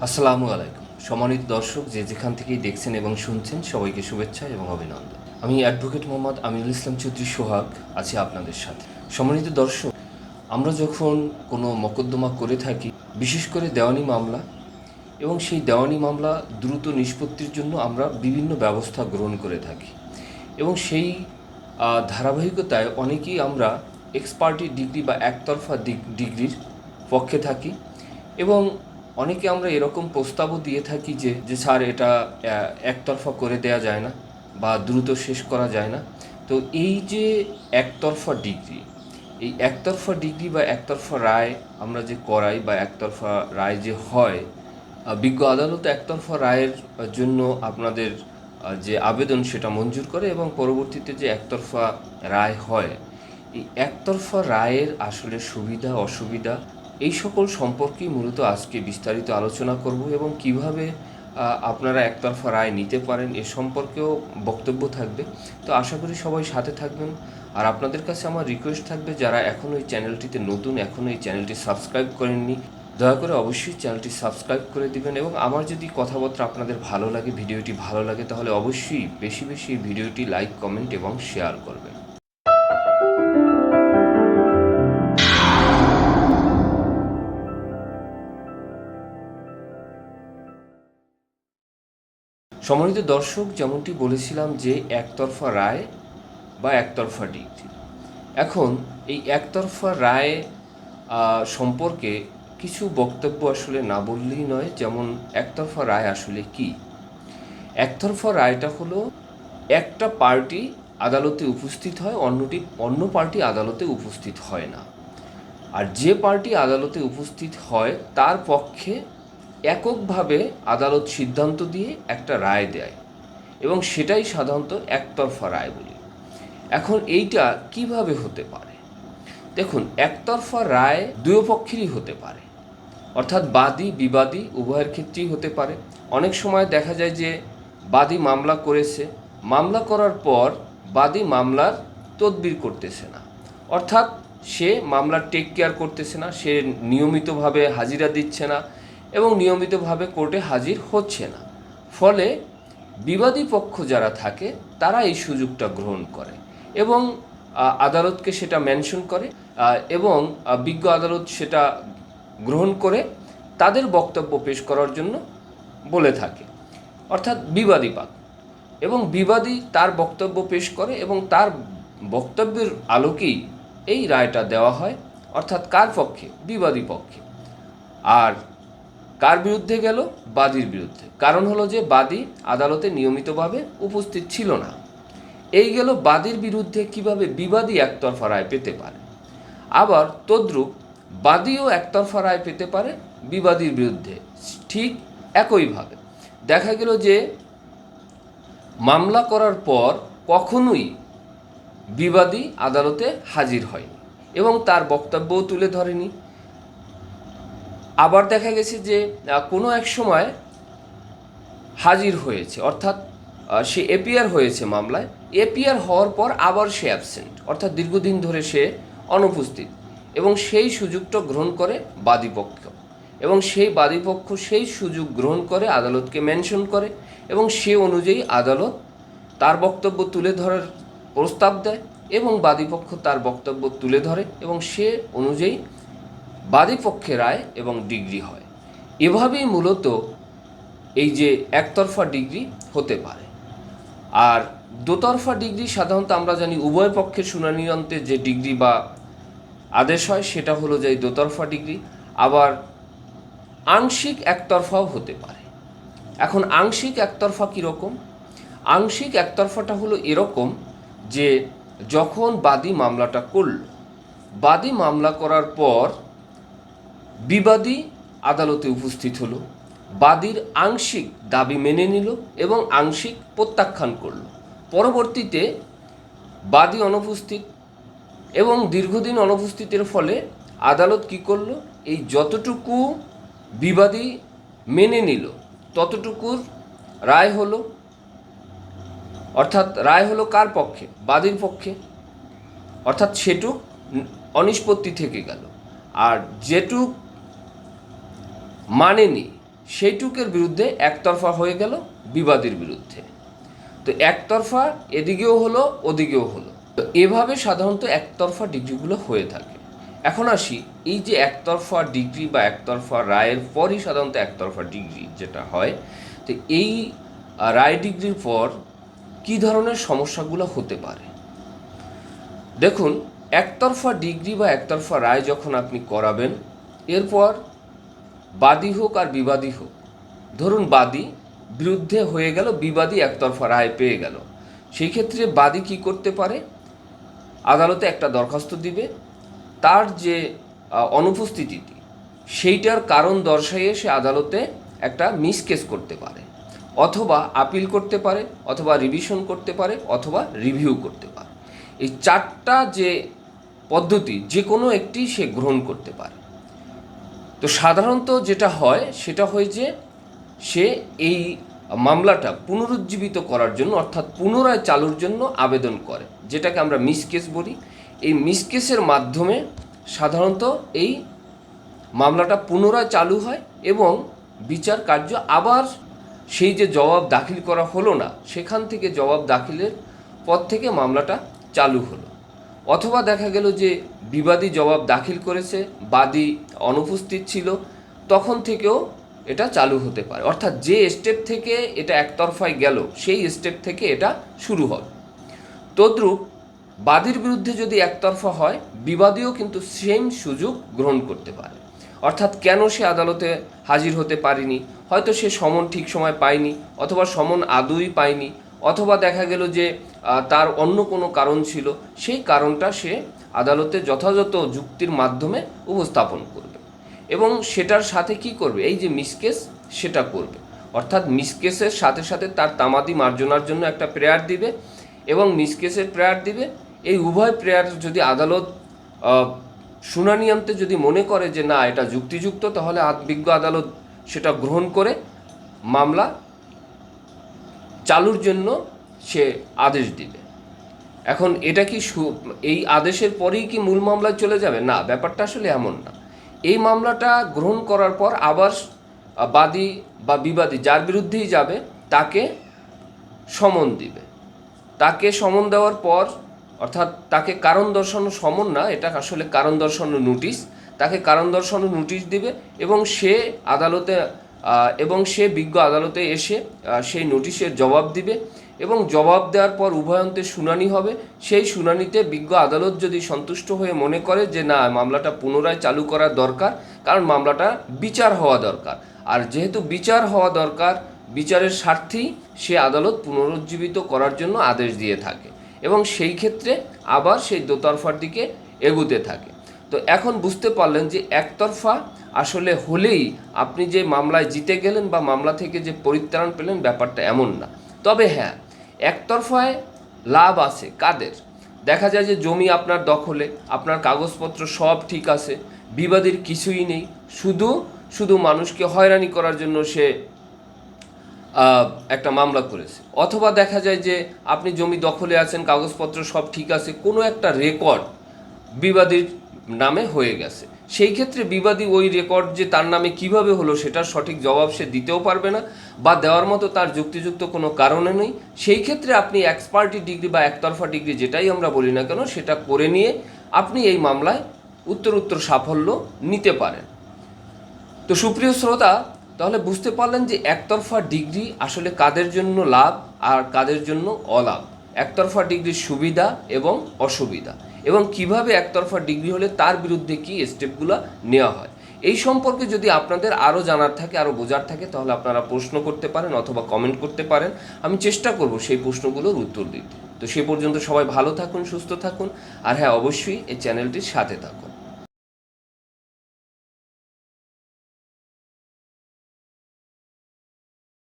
আসসালামু আলাইকুম। সম্মানিত দর্শক যে যেখান থেকেই দেখছেন এবং শুনছেন, সবাইকে শুভেচ্ছা এবং অভিনন্দন। আমি অ্যাডভোকেট মোহাম্মদ আমিনুল ইসলাম চৌধুরী সোহাগ, আছি আপনাদের সাথে। সম্মানিত দর্শক, আমরা যখন কোনো মকদ্দমা করে থাকি, বিশেষ করে দেওয়ানি মামলা, এবং সেই দেওয়ানি মামলা দ্রুত নিষ্পত্তির জন্য আমরা বিভিন্ন ব্যবস্থা গ্রহণ করে থাকি। এবং সেই ধারাবাহিকতায় অনেকেই আমরা এক্সপার্টি ডিগ্রি বা একতরফা ডিগ- ডিগ্রির পক্ষে থাকি। এবং অনেকে আমরা এরকম প্রস্তাবও দিয়ে থাকি যে যে স্যার এটা একতরফা করে দেয়া যায় না বা দ্রুত শেষ করা যায় না। তো এই যে একতরফা ডিগ্রি, এই একতরফা ডিগ্রি বা একতরফা রায় আমরা যে করাই বা একতরফা রায় যে হয় বিজ্ঞ আদালত একতরফা রায়ের জন্য আপনাদের যে আবেদন সেটা মঞ্জুর করে এবং পরবর্তীতে যে একতরফা রায় হয়, এই একতরফা রায়ের আসলে সুবিধা, অসুবিধা এই সকল সম্পর্কেই মূলত আজকে বিস্তারিত আলোচনা করব এবং কীভাবে আপনারা একতরফা রায় নিতে পারেন এ সম্পর্কেও বক্তব্য থাকবে। তো আশা করি সবাই সাথে থাকবেন। আর আপনাদের কাছে আমার রিকোয়েস্ট থাকবে যারা এখনও এই চ্যানেলটিতে নতুন এখনও এই চ্যানেলটি সাবস্ক্রাইব করেননি, দয়া করে অবশ্যই চ্যানেলটি সাবস্ক্রাইব করে দিবেন এবং আমার যদি কথাবার্তা আপনাদের ভালো লাগে, ভিডিওটি ভালো লাগে, তাহলে অবশ্যই বেশি বেশি ভিডিওটি লাইক কমেন্ট এবং শেয়ার করবেন। সম্মানিত দর্শক, যেমনটি বলেছিলাম যে একতরফা রায় বা একতরফা ডিগ্রি। এখন এই একতরফা রায় সম্পর্কে কিছু বক্তব্য আসলে না বললেই নয়, যেমন একতরফা রায় আসলে কি? একতরফা রায়টা হলো, একটা পার্টি আদালতে উপস্থিত হয়, অন্যটি, অন্য পার্টি আদালতে উপস্থিত হয় না। আর যে পার্টি আদালতে উপস্থিত হয়, তার পক্ষে এককভাবে আদালত সিদ্ধান্ত দিয়ে একটা রায় দেয় এবং সেটাই সাধারণত একতরফা রায় বলি। এখন এইটা কীভাবে হতে পারে? দেখুন, একতরফা রায় দুই পক্ষেরই হতে পারে। অর্থাৎ বাদী, বিবাদী উভয়ের ক্ষেত্রেই হতে পারে। অনেক সময় দেখা যায় যে বাদী মামলা করেছে, মামলা করার পর বাদী মামলার তদবির করতেছে না। অর্থাৎ সে মামলার টেক কেয়ার করতেছে না, সে নিয়মিতভাবে হাজিরা দিচ্ছে না এবং নিয়মিতভাবে কোর্টে হাজির হচ্ছে না। ফলে বিবাদী পক্ষ যারা থাকে, তারা এই সুযোগটা গ্রহণ করে এবং আদালতকে সেটা মেনশন করে এবং বিজ্ঞ আদালত সেটা গ্রহণ করে তাদের বক্তব্য পেশ করার জন্য বলে থাকে। অর্থাৎ বিবাদী পাক। এবং বিবাদী তার বক্তব্য পেশ করে এবং তার বক্তব্যের আলোকেই এই রায়টা দেওয়া হয়। অর্থাৎ কার পক্ষে? বিবাদী পক্ষে। আর কার বিরুদ্ধে গেল? বাদীর বিরুদ্ধে। কারণ হলো যে বাদী আদালতে নিয়মিতভাবে উপস্থিত ছিল না। এই গেল বাদীর বিরুদ্ধে কীভাবে বিবাদী একতরফা রায় পেতে পারে? আবার তদ্রূপ বাদীও একতরফা রায় পেতে পারে বিবাদীর বিরুদ্ধে। ঠিক একইভাবে দেখা গেল যে মামলা করার পর কখনোই বিবাদী আদালতে হাজির হয়নি এবং তার বক্তব্যও তুলে ধরেনি। আবার দেখা গেছে যে কোনো এক সময় হাজির হয়েছে, অর্থাৎ সে এপিআর হয়েছে মামলায়। এপিআর হওয়ার পর আবার সে অ্যাবসেন্ট অর্থাৎ দীর্ঘদিন ধরে সে অনুপস্থিত এবং সেই সুযোগটা গ্রহণ করে বাদীপক্ষ এবং সেই বাদীপক্ষ সেই সুযোগ গ্রহণ করে আদালতকে মেনশন করে এবং সে অনুযায়ী আদালত তার বক্তব্য তুলে ধরার প্রস্তাব দেয় এবং বাদীপক্ষ তার বক্তব্য তুলে ধরে এবং সে অনুযায়ী বাদীপক্ষে রায় এবং ডিগ্রি হয়। এভাবেই মূলত এই যে একতরফা ডিগ্রি হতে পারে। আর দোতরফা ডিগ্রি সাধারণত আমরা জানি উভয় পক্ষের শুনানির অন্তে যে ডিগ্রি বা আদেশ হয়, সেটা হলো যে দোতরফা ডিগ্রি। আবার আংশিক একতরফাও হতে পারে। এখন আংশিক একতরফা কীরকম? আংশিক একতরফাটা হলো এরকম যে যখন বাদী মামলাটা করল, বাদী মামলা করার পর বিবাদী আদালতে উপস্থিত হলো, বাদীর আংশিক দাবি মেনে নিল এবং আংশিক প্রত্যাখ্যান করল। পরবর্তীতে বাদী অনুপস্থিত এবং দীর্ঘদিন অনুপস্থিতির ফলে আদালত কি করল? এই যতটুকু বিবাদী মেনে নিল, ততটুকুর রায় হলো, অর্থাৎ রায় হলো কার পক্ষে? বাদীর পক্ষে। অর্থাৎ সেটুক অনিষ্পত্তি থেকে গেল। আর যেটুক মানেনি। সেইটুকের বিরুদ্ধে একতরফা হয়ে গেল বিবাদীর বিরুদ্ধে। তো একতরফা এদিকেও হলো, ওদিকেও হলো। তো এভাবে সাধারণত একতরফা ডিগ্রিগুলো হয়ে থাকে। এখন আসি, এই যে একতরফা ডিগ্রি বা একতরফা রায়ের পরই সাধারণত একতরফা ডিগ্রি যেটা হয়, তো এই রায় ডিগ্রির পর কী ধরনের সমস্যাগুলো হতে পারে? দেখুন, একতরফা ডিগ্রি বা একতরফা রায় যখন আপনি করাবেন, এরপর বাদী হোক আর বিবাদী হোক। ধরুন বাদী বিরুদ্ধে হয়ে গেল, বিবাদী একতরফা রায় পেয়ে গেল। সেই ক্ষেত্রে বাদী কি করতে পারে? আদালতে একটা দরখাস্ত দিবে। তার যে অনুপস্থিতিটি, সেইটার কারণ দর্শাইয়ে সে আদালতে একটা মিসকেস করতে পারে। অথবা আপিল করতে পারে, অথবা রিভিশন করতে পারে, অথবা রিভিউ করতে পারে। এই চারটা যে পদ্ধতি, যে কোনো একটি সে গ্রহণ করতে পারে। তো সাধারণত যেটা হয়, সেটা হয় যে সে এই মামলাটা পুনরুজ্জীবিত করার জন্য, অর্থাৎ পুনরায় চালুর জন্য আবেদন করে। যেটাকে আমরা মিসকেস বলি। এই মিসকেসের মাধ্যমে সাধারণত এই মামলাটা পুনরায় চালু হয় এবং বিচার কার্য আবার সেই যে জবাব দাখিল করা হলো না, সেখান থেকে জবাব দাখিলের পর থেকে মামলাটা চালু হলো। অথবা দেখা গেল যে বিবাদী জবাব দাখিল করেছে, বাদী অনুপস্থিত ছিল, তখন থেকেও এটা চালু হতে পারে। অর্থাৎ যে স্টেপ থেকে এটা একতরফায় গেল, সেই স্টেপ থেকে এটা শুরু হবে তদ্রূপ বাদীর বিরুদ্ধে যদি একতরফা হয়, বিবাদীও কিন্তু সেম সুযোগ গ্রহণ করতে পারে। অর্থাৎ কেন সে আদালতে হাজির হতে পারেনি? হয়তো সে সমন ঠিক সময় পায়নি, অথবা সমন আদৌই পায়নি। অথবা দেখা গেল যে তার অন্য কোনো কারণ ছিল, সেই কারণটা সে আদালতে যথাযথ যুক্তির মাধ্যমে উপস্থাপন করবে। এবং সেটার সাথে কি করবে? এই যে মিসকেস সেটা করবে। অর্থাৎ মিসকেসের সাথে সাথে তার তামাদি মার্জনার জন্য একটা প্রেয়ার দিবে এবং মিসকেসের প্রেয়ার দিবে। এই উভয় প্রেয়ার যদি আদালত শুনানি আনতে যদি মনে করে যে না, এটা যুক্তিযুক্ত, তাহলে বিজ্ঞ আদালত সেটা গ্রহণ করে মামলা চালুর জন্য সে আদেশ দিবে এখন এটা কি এই আদেশের পরেই কি মূল মামলায় চলে যাবে? না, ব্যাপারটা আসলে এমন না। এই মামলাটা গ্রহণ করার পর আবার বাদী বা বিবাদী যার বিরুদ্ধেই যাবে, তাকে সমন দিবে। তাকে সমন দেওয়ার পর, অর্থাৎ তাকে কারণ দর্শানো সমন না, এটা আসলে কারণ দর্শানো নোটিশ, তাকে কারণ দর্শানো নোটিশ দিবে এবং সে আদালতে এবং সে বিজ্ঞ আদালতে এসে সেই নোটিশের জবাব দিবে এবং জবাব দেওয়ার পর উভয়ন্তে শুনানি হবে। সেই শুনানিতে বিজ্ঞ আদালত যদি সন্তুষ্ট হয়ে মনে করে যে না, মামলাটা পুনরায় চালু করা দরকার, কারণ মামলাটা বিচার হওয়া দরকার। আর যেহেতু বিচার হওয়া দরকার, বিচারের স্বার্থেই সে আদালত পুনরুজ্জীবিত করার জন্য আদেশ দিয়ে থাকে এবং সেই ক্ষেত্রে আবার সেই দোতরফার দিকে এগুতে থাকে। তো এখন বুঝতে পারলেন যে একতরফা আসলে হলেই আপনি যে মামলায় জিতে গেলেন বা মামলা থেকে যে পরিত্রাণ পেলেন ব্যাপারটা এমন না। তবে হ্যাঁ একতরফায় লাভ আছে। কাদের? দেখা যায় যে জমি আপনার দখলে, আপনার কাগজপত্র সব ঠিক আছে, বিবাদের কিছুই নেই। শুধু শুধু মানুষকে হয়রানি করার জন্য সে একটা মামলা করেছে। অথবা দেখা যায় যে আপনি জমি দখলে আছেন, কাগজপত্র সব ঠিক আছে, কোনো একটা রেকর্ড বিবাদীর নামে হয়ে গেছে। সেই ক্ষেত্রে বিবাদী ওই রেকর্ড যে তার নামে কীভাবে হলো সেটার সঠিক জবাব সে দিতেও পারবে না বা দেওয়ার মতো তার যুক্তিযুক্ত কোনো কারণে নেই। সেই ক্ষেত্রে আপনি এক্সপার্টি ডিগ্রি বা একতরফা ডিগ্রি যেটাই আমরা বলি না কেন, সেটা করে নিয়ে আপনি এই মামলায় উত্তর উত্তর সাফল্য নিতে পারেন। তো সুপ্রিয় শ্রোতা, তাহলে বুঝতে পারলেন যে একতরফা ডিগ্রি আসলে কাদের জন্য লাভ আর কাদের জন্য অলাভ? একতরফা ডিগ্রির সুবিধা এবং অসুবিধা। এবং কীভাবে একতরফা ডিগ্রি হলে তার বিরুদ্ধে কি স্টেপগুলো নেওয়া হয়। এই সম্পর্কে যদি আপনাদের আরও জানার থাকে, আরও বোঝার থাকে, তাহলে আপনারা প্রশ্ন করতে পারেন অথবা কমেন্ট করতে পারেন। আমি চেষ্টা করব সেই প্রশ্নগুলোর উত্তর দিতে। তো সে পর্যন্ত সবাই ভালো থাকুন, সুস্থ থাকুন। আর হ্যাঁ অবশ্যই এই চ্যানেলটির সাথে থাকুন।